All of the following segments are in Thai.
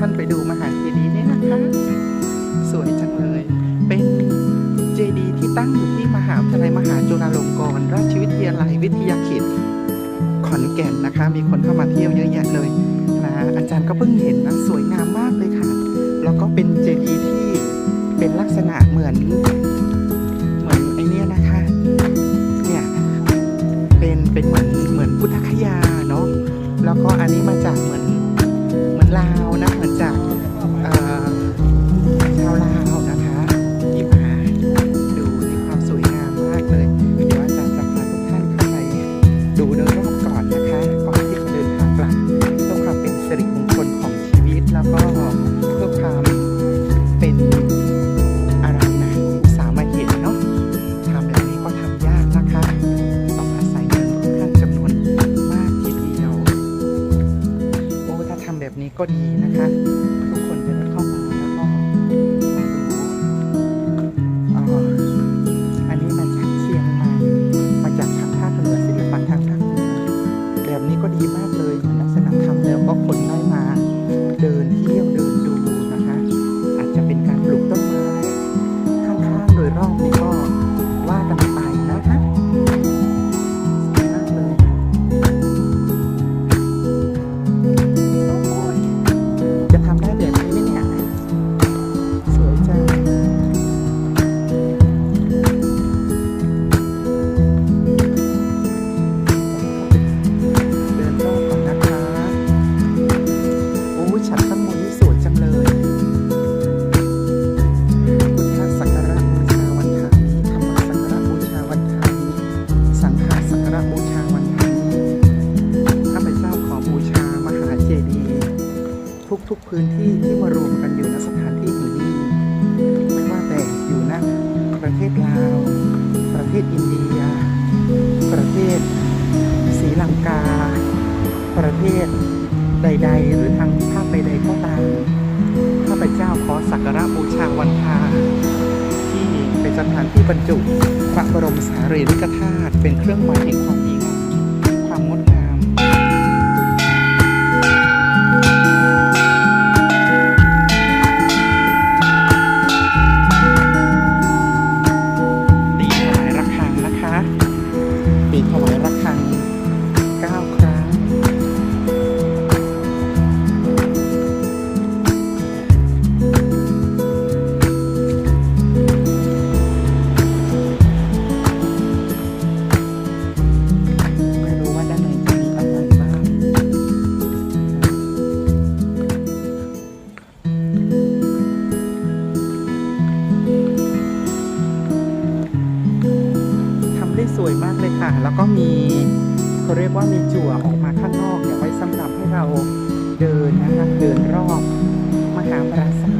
ท่านไปดูมหาเจดีย์นี่นะคะ สวยจังเลย เป็นเจดีย์ที่ตั้งอยู่ที่มหาวิทยาลัยมหาจุฬาลงกรณราชวิทยาลัยวิทยาเขตขอนแก่นนะคะ มีคนเข้ามาเที่ยวเยอะแยะเลยนะอาจารย์ก็เพิ่งเห็นนะสวยงามมากเลยค่ะ แล้วก็เป็นเจดีย์ที่เป็นลักษณะเหมือนเหมือนไอเนี้ยนะคะเนี่ยเป็นเป็นเหมือนเหมือนพุทธคยาเนาะแล้วก็อันนี้มาจากเหมือนเหมือน ลาวนะเหมือนจาก ก็ดีนะคะ ทุกๆพื้นที่ที่มารวมกันอยู่ณสถานที่แห่งนี้ไม่ว่าแต่อยู่ณประเทศลาว ประเทศอินเดีย ประเทศศรีลังกา ประเทศใด ๆ หรือทางภาคใดๆก็ตามข้าพเจ้าขอสักการะบูชาวันทาที่เป็นสถานที่บรรจุพระบรมสารีริกธาตุเป็นเครื่องหมายแห่งความดีงาม วยมากเลยค่ะ แล้วก็มีเขาเรียกว่ามีจั่วออกมาข้างนอกเนี่ยไว้สำหรับให้เราเดินนะคะ เดินรอบมหาปราสาท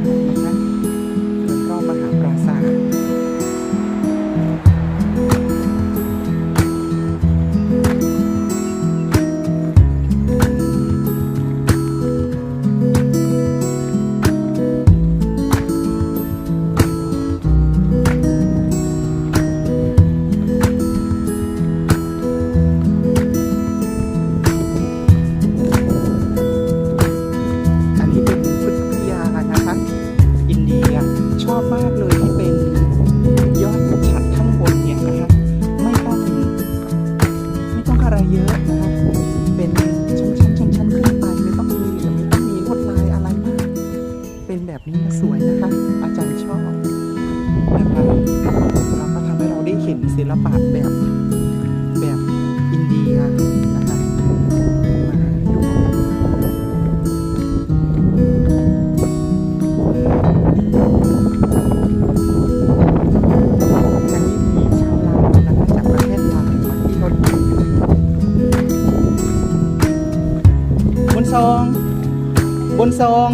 เป็นแบบนี้นะสวยนะคะ อาจารย์ชอบนะคะเราก็ทำให้เราได้เห็นศิลปะแบบแบบอินเดียนะคะมาดูอันนี้มีชาวลาวนะคะจากประเทศลาวมาที่รถบุญทรงบุญทรง